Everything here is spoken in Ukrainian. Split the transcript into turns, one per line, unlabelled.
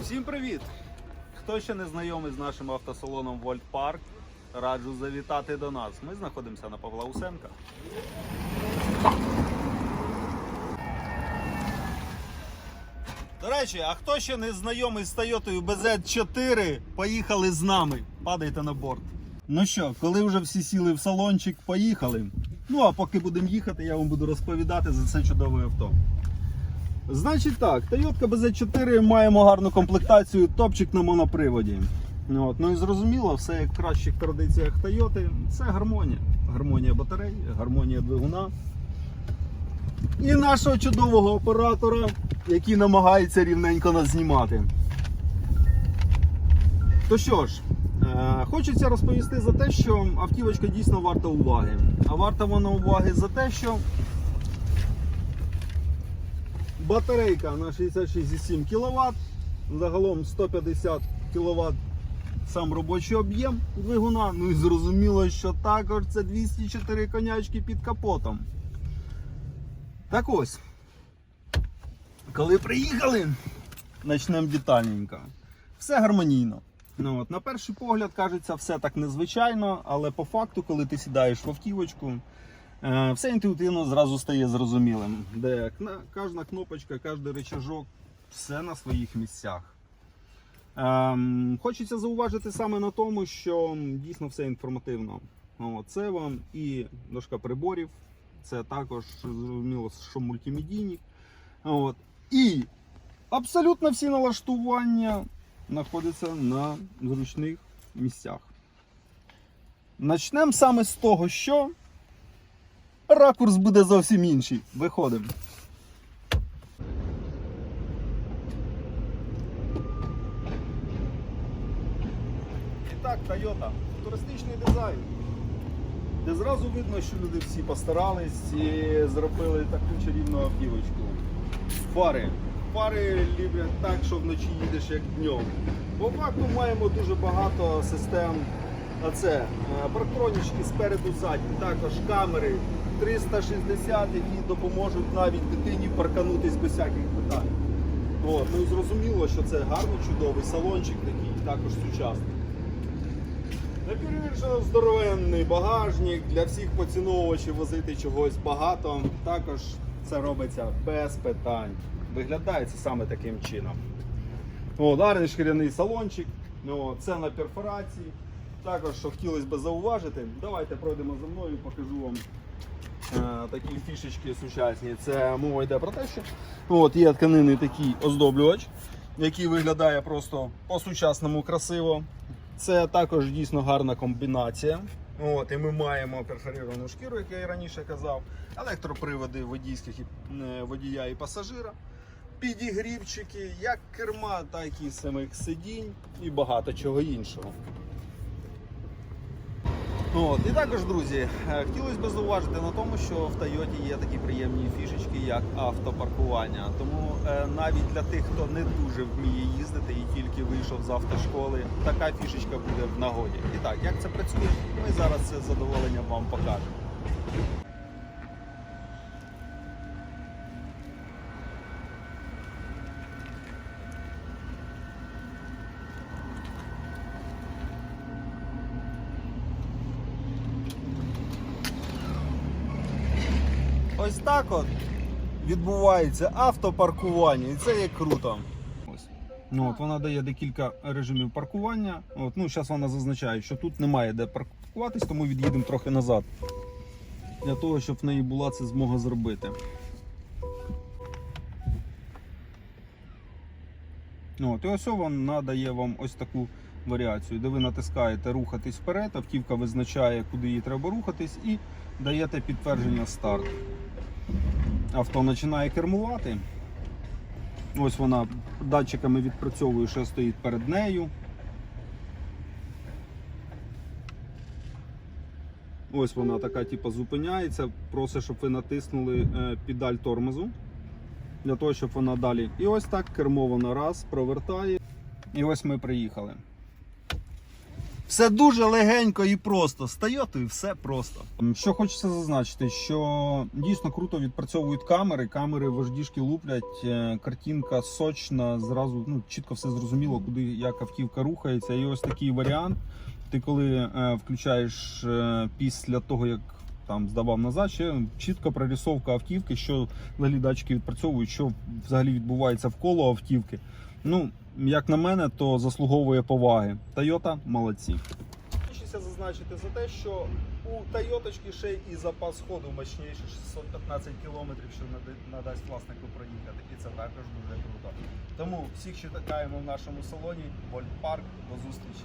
Всім привіт! Хто ще не знайомий з нашим автосалоном Вольт Парк, раджу завітати до нас. Ми знаходимося на Павла Усенка. До речі, а хто ще не знайомий з Toyota BZ4, поїхали з нами. Падайте на борт. Ну що, коли вже всі сіли в салончик, поїхали. Ну а поки будемо їхати, я вам буду розповідати за це чудове авто. Значить так, Toyota BZ4 маємо гарну комплектацію, топчик на моноприводі. От, ну і зрозуміло, все як в кращих традиціях Toyota, це гармонія. Гармонія батарей, гармонія двигуна. І нашого чудового оператора, який намагається рівненько нас знімати. То що ж, е, хочеться розповісти за те, що автівочка дійсно варта уваги. А варта вона уваги за те, що Батарейка на 66,7 кВт, загалом 150 кВт сам робочий об'єм двигуна. Ну і зрозуміло, що також це 204 конячки під капотом. Так ось, коли приїхали, почнемо детальненько. Все гармонійно. Ну, от, на перший погляд кажеться, все так незвичайно, але по факту, коли ти сідаєш в автівочку, Все інтуїтивно зразу стає зрозумілим, де кожна кнопочка, кожен рычажок, все на своїх місцях. Ем, Хочеться зауважити саме на тому, що дійсно все інформативно. Це вам і дошка приборів, це також зрозуміло, що мультимедійник. От. І абсолютно всі налаштування знаходяться на зручних місцях. Начнемо саме з того, що ракурс буде зовсім інший. Виходимо. І так, Toyota. Туристичний дизайн. Де зразу видно, що люди всі постарались і зробили таку чарівну автівочку. Фари. Фари люблять так, що вночі їдеш як днем. По факту маємо дуже багато систем. А це е, парктронічки спереду ззаді, також камери 360, які допоможуть навіть дитині парканутись без всяких питань. От, ну і зрозуміло, що це гарний, чудовий салончик такий, також сучасний. Неперевіршено здоровенний багажник для всіх поціновувачів возити чогось багато. Також це робиться без питань. Виглядає це саме таким чином. О, гарний шкіряний салончик. О, це на перфорації. Також, що хотілося б зауважити, давайте пройдемо за мною, покажу вам такі фішечки сучасні. Це мова йде про те, що от, є тканинний такий оздоблювач, який виглядає просто по-сучасному красиво. Це також дійсно гарна комбінація. От, і ми маємо перфоровану шкіру, як я і раніше казав, електроприводи водійських е, водія і пасажира, підігрівчики, як керма, так і самих сидінь і багато чого іншого. От, і також, друзі, е, хотілося б зауважити на тому, що в Тойоті є такі приємні фішечки, як автопаркування. Тому е, навіть для тих, хто не дуже вміє їздити і тільки вийшов з автошколи, така фішечка буде в нагоді. І так, як це працює, ми зараз це задоволенням вам покажемо. Ось так от відбувається автопаркування, і це є круто. Ну, от вона дає декілька режимів паркування. От, ну, Зараз вона зазначає, що тут немає де паркуватись, тому від'їдемо трохи назад. Для того, щоб в неї була це змога зробити. От, і ось вона дає вам ось таку варіацію, де ви натискаєте рухатись вперед, автівка визначає, куди їй треба рухатись, і даєте підтвердження старт. Авто починає кермувати. Ось вона датчиками відпрацьовує, що стоїть перед нею. Ось вона така, типу, зупиняється, просить, щоб ви натиснули е, педаль тормозу для того, щоб вона далі. І ось так кермо вона раз провертає. І ось ми приїхали. Все дуже легенько і просто. З Тойотою все просто. Що хочеться зазначити, що дійсно круто відпрацьовують камери. Камери вождішки луплять, е, картинка сочна, зразу ну, чітко все зрозуміло, куди як автівка рухається. І ось такий варіант. Ти коли е, включаєш е, після того, як там здавав назад, ще чітко прорисовка автівки, що взагалі датчики відпрацьовують, що взагалі відбувається вколо автівки. Ну, як на мене, то заслуговує поваги. Тойота молодці. Хочеться зазначити за те, що у Тойоточки ще і запас ходу мощніший 615 кілометрів, що надасть власнику проїхати. І це також дуже круто. Тому всіх чекаємо в нашому салоні. Вольт Парк. До зустрічі.